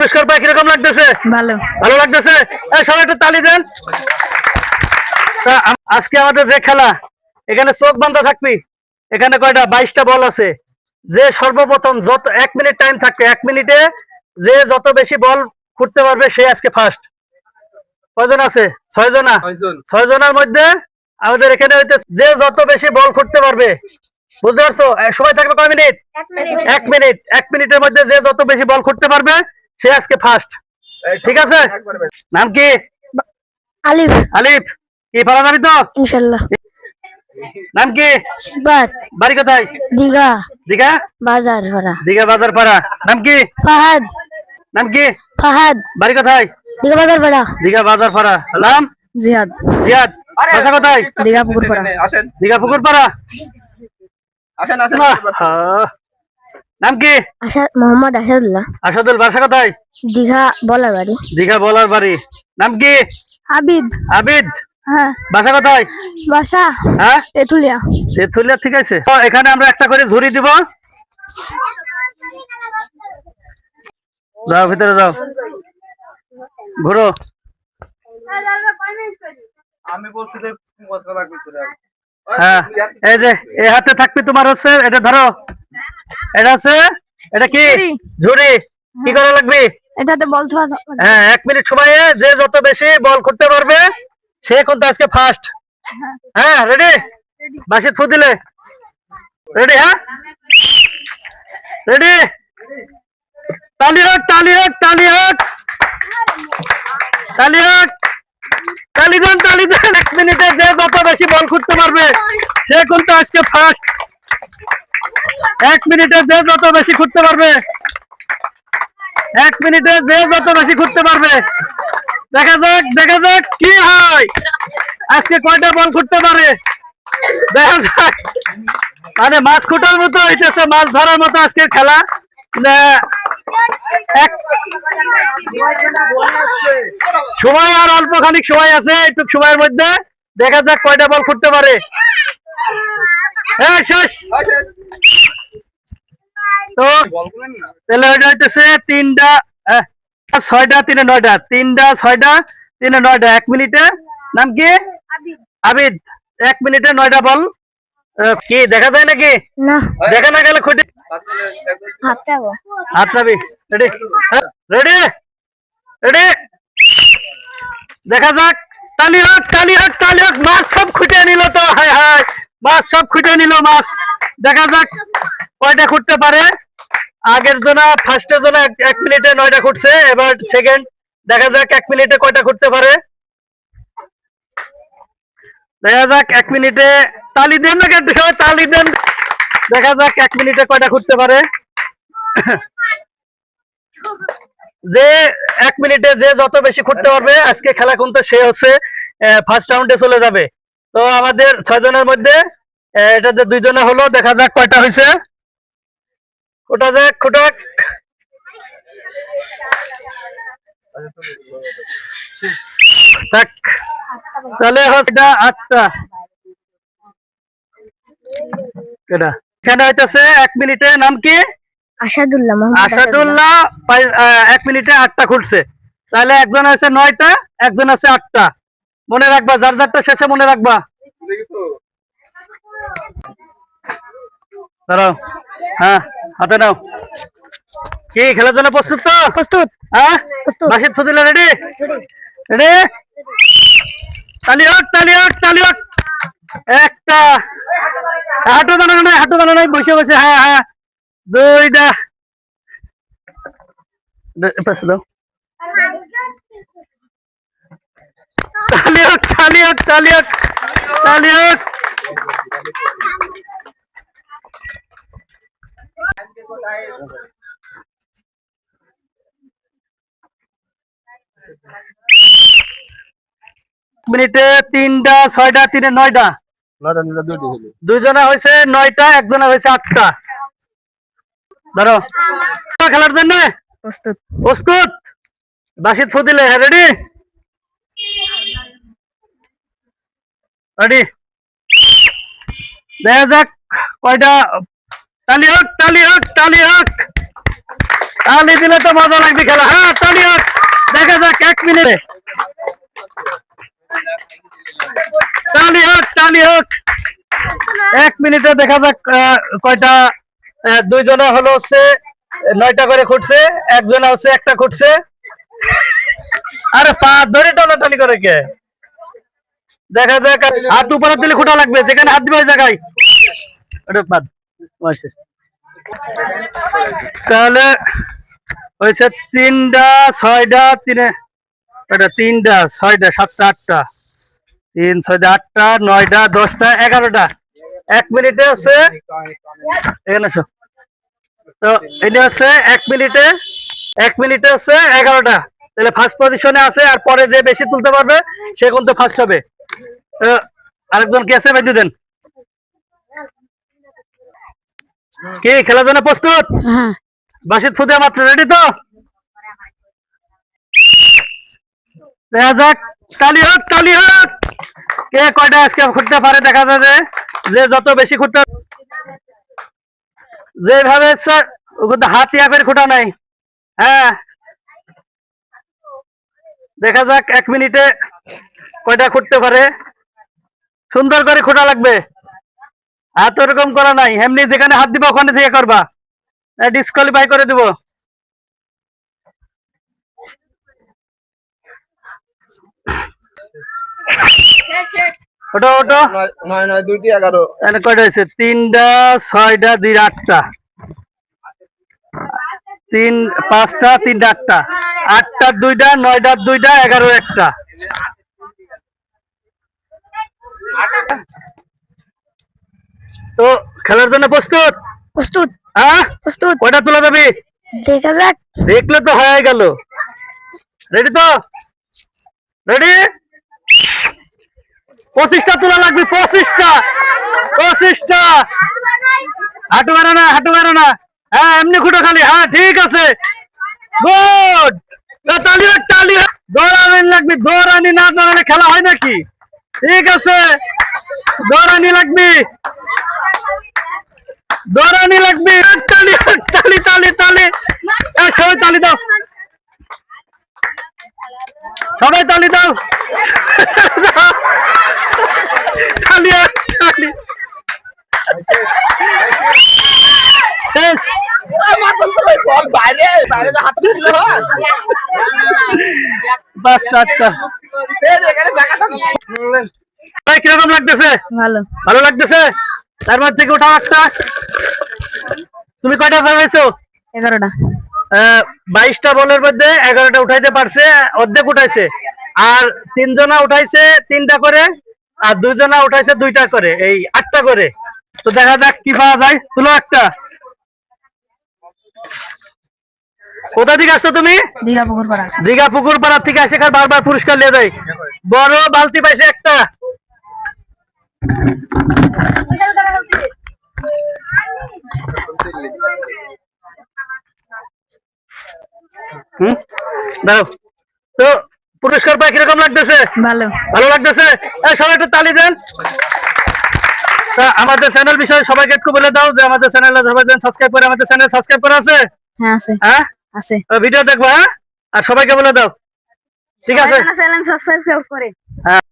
পুরস্কার পাই কীরকম লাগতেছে? ভালো। ভালো লাগতেছে? এই সবাই একটু তালি দেন। আজকে আমাদের যে খেলা এখানে চোখ বান্ধা থাকবি। এখানে কয়টা? বাইশটা বল আছে। যে সর্বপ্রথম যত এক মিনিট টাইম থাকবে এক মিনিটে যে যত বেশি বল খুঁড়তে পারবে সে আজকে ফার্স্ট কয়জন আছে? ছয় জনা ছয় জনের মধ্যে আমাদের এখানে হইতে যে যত বেশি বল খুঁড়তে পারবে বুঝতে পারছ? সময় থাকবে কয় মিনিট। এক মিনিট। এক মিনিটের মধ্যে যে যত বেশি বল খুঁড়তে পারবে সে আজকে ফার্স্ট ঠিক আছে? নাম কি? আলিফ। আলিফ। কি পারা যাবি তো? ইনশাল্লাহ। নাম কি? সিবাত বাড়ি কোথায়? দিঘা। দিঘা? বাজার ভাড়া দিঘা বাজার পাড়া। নাম কি? ফাহাদ। নাম কি? ফাহাদ। বাড়ি কোথায়? দিঘা বাজার ভাড়া দিঘা বাজার পাড়া। নাম? জিহাদ জিয়াদ। বাসা কোথায়? দিঘা পুকুর পাড়া। আসেন দিঘা পুকুর পাড়া। আসেন আসেন। নাম কি? আশা মোহাম্মদ আসাদুল্লাহ। আসাদুল বাসা কোথায়? দিঘা বলার বাড়ি। দিঘা বলার বাড়ি। নাম কি? আবিদ। আবিদ? হ্যাঁ। বাসা কোথায়? বাসা হ্যাঁ? তেতুলিয়া। তেঁতুলিয়া ঠিক আছে। তো এখানে আমরা একটা করে ঝুড়ি দিব। যাও ভিতরে যাও। ঘুরো। আমি বলছি যে হ্যাঁ। এই যে এই হাতে থাকবি তোমার হচ্ছে এটা ধরো। এটা হচ্ছে এটা কি? ঝুড়ি। কি করা লাগবে? এটাতে পারো হ্যাঁ এক মিনিট সময়ে যে যত বেশি বল করতে পারবে সে কিন্তু আজকে ফার্স্ট হ্যাঁ। রেডি বাসি ফু দিলে। রেডি হ্যাঁ? রেডি তালি হোক তালি হোক তালি হোক তালি হোক তালি দেন তালি দেন। এক মিনিটে যে যত বেশি বল করতে পারবে সে কিন্তু আজকে ফার্স্ট এক মিনিটে যে যত বেশি করতে পারবে, এক মিনিটে যে যত বেশি ঘুরতে পারবে, দেখা যাক দেখা যাক কি হয়। আজকে কয়টা বল ঘুরতে পারে? দেখা যাক। মানে মাছ খুঁটার মতো হইতেছে, মাছ ধরার মতো আজকের খেলা। সময় আর অল্প খানিক সময় আছে একটু সময়ের মধ্যে। দেখা যাক কয়টা বল খুঁড়তে পারে। এই শেষ। তো তাহলে ওইটা হইতেছে তিনটা ছয়টা তিনে নয়টা। তিনটা ছয়টা তিনে নয়টা। এক মিনিটে। নাম কি? আবিদ। এক মিনিটে নয়টা বল। কি দেখা যায় নাকি? না। দেখা না গেলে খুঁটি হাত চাবি রেডি রেডি রেডি দেখা যাক। তালি হোক তালি হোক তালি হোক মাছ সব খুঁটে নিল তো। হায় হায়। মাছ সব খুঁটে নিল মাছ। দেখা যাক কয়টা খুঁটতে পারে। আগের জনা ফার্স্টের জন্য এক- মিনিটে নয়টা খুঁটছে, এবার সেকেন্ড দেখা যাক এক মিনিটে কয়টা খুঁটতে পারে। দেখা যাক এক মিনিটে তালি দেন না কিন্তু সবাই তালি দেন। দেখা যাক এক মিনিটে কয়টা খুঁটতে পারে। যে এক মিনিটে যে যত বেশি খুঁটতে পারবে, আজকে খেলা কিন্তু সে হচ্ছে ফার্স্ট রাউন্ডে চলে যাবে। তো আমাদের ছয় জনের মধ্যে আহ, এটাতে দুইজনে হলো দেখা যাক কয়টা হয়েছে খুঁটা যাক খুঁটাক। তাহলে এটা আটটা। এটা এখানে হইতেছে এক মিনিটে নাম কি? আসাদুল্লাহ আসাদুল্লাহ আহ, এক মিনিটে আটটা খুলছে। তাহলে একজন আছে নয়টা একজন আছে আটটা। মনে রাখবা যার যারটা শেষে মনে রাখবা। দাঁড়াও হ্যাঁ হাতে নাও। কি খেলার জন্য প্রস্তুত তো? প্রস্তুত। হ্যাঁ। বাসির ফুদিলা রেডি রেডি তালি হোক তালি হোক তালি হোক একটা। হাঁটু নাই হাঁটু দাঁড়ানো নাই বসে বসে হ্যাঁ হ্যাঁ। দুইটা। দাও। তালি হোক তালি হোক তালি হোক তালি হোক মিনিটে তিনটা ছয়টা তিনে নয়টা? দুইজনে হয়েছে নয়টা একজনে হয়েছে আটটা। ধরো। খেলার জন্য? প্রস্তুত। প্রস্তুত? বাসিত ফুদিলে রেডি? রেডি দেখা যাক, কয়টা? তালি হোক তালি হোক তালি হোক তালি দিলে তো মজা লাগবে খেলা। হ্যাঁ তালি হোক দেখা যাক, এক মিনিটে। তালি হোক তালি হোক এক মিনিটে দেখা যাক কয়টা? দুইজনে হলো হচ্ছে, নয়টা করে খুঁটছে, একজনে হচ্ছে একটা খুঁটছে। আরে পা ধরে টানাটানি করে কে? দেখা যাক হাত উপরে দিলে খুঁটা লাগবে, যেখানে হাত দিবে জায়গায়। তাহলে হয়েছে তিনটা, ছয়টা, তিনে এটা তিনটা, ছয়টা, সাতটা, আটটা। তিন, ছয়টা, আটটা, নয়টা, দশটা, এগারোটা। এক মিনিটে হচ্ছে এখানে তো এটা হচ্ছে এক মিনিটে এক মিনিটে হচ্ছে এগারোটা। তাহলে ফার্স্ট পজিশনে আছে, আর পরে যে বেশি তুলতে পারবে, সে কিন্তু ফার্স্ট হবে। আরেকজন কে আছে? বেঁধে দেন। কি খেলার জন্য প্রস্তুত? হ্যাঁ। বাসিত ফুদে মাত্র রেডি তো? দেখা যাক তালি হোক তালি হোক। কে কয়টা আজকে খুঁটতে পারে দেখা যাবে। যে যত বেশি খুঁটতে যেভাবে হাত ইয়া করে খুঁটা নাই। হ্যাঁ। দেখা যাক এক মিনিটে কয়টা খুঁটতে পারে। সুন্দর করে খোঁটা লাগবে। হাত ওরকম করা নাই। এমনি যেখানে হাত দিবা, ওখানে থেকে করবা। ডিসকোয়ালিফাই করে দিব। তিনটা, ছয়টা, দুই, আটটা। তিন, পাঁচটা, তিনটা, আটটা। আটটার দুইটা নয়টার দুইটা, এগারো, একটা। তো খেলার জন্য প্রস্তুত? প্রস্তুত। হ্যাঁ? প্রস্তুত। কয়টা তোলা যাবি? দেখা যাক। দেখলে তো হয়ে গেল। রেডি তো? রেডি পঁচিশটা তোলা লাগবে পঁচিশটা। পঁচিশটা। হাঁটু বেরো না হাঁটু বেরো না। হ্যাঁ এমনি খুঁটো খালি। হ্যাঁ ঠিক আছে। গুড তালি তালি। দৌড়ানি লাগবে দৌড়ানি না দৌড়ালে খেলা হয় নাকি? ঠিক আছে। দৌড়ানি লাগবে। দৌড়ানি লাগবে। তালি তালি তালি তালি। সবাই তালি দাও। সবাই তালি দাও। তালি তালি। শেষ। বাইরে বাইরে হাত দিল কীরকম লাগতেছে ভালো ভালো লাগতেছে তার মধ্যে থেকে উঠাও একটা তুমি কয়টা ফেলেছো এগারোটা। বাইশটা বলের মধ্যে এগারোটা উঠাইতে পারছে অর্ধেক উঠাইছে আর তিনজনা উঠাইছে তিনটা করে আর দুইজনা উঠাইছে দুইটা করে এই আটটা করে তো দেখা যাক কি পাওয়া যায় তুলো একটা কোথা থেকে আসছো তুমি? দীঘা পুকুর পাড়া থেকে আসে বারবার পুরস্কার নিয়ে যায়। বড় বালতি পাইছে একটা। দাঁড়াও। তো পুরস্কার পাই কীরকম লাগতেছে? ভালো। ভালো লাগতেছে? সবাই একটু তালি দেন। তা আমাদের চ্যানেল বিষয়ে সবাইকে একটু বলে দাও যে আমাদের চ্যানেলে সবাই সাবস্ক্রাইব করে আমাদের চ্যানেল সাবস্ক্রাইব করা আছে? হ্যাঁ আছে। হ্যাঁ? আছে। ভিডিও দেখবা হ্যাঁ? আর সবাইকে বলে দাও ঠিক আছে? চ্যানেল সাবস্ক্রাইব করে।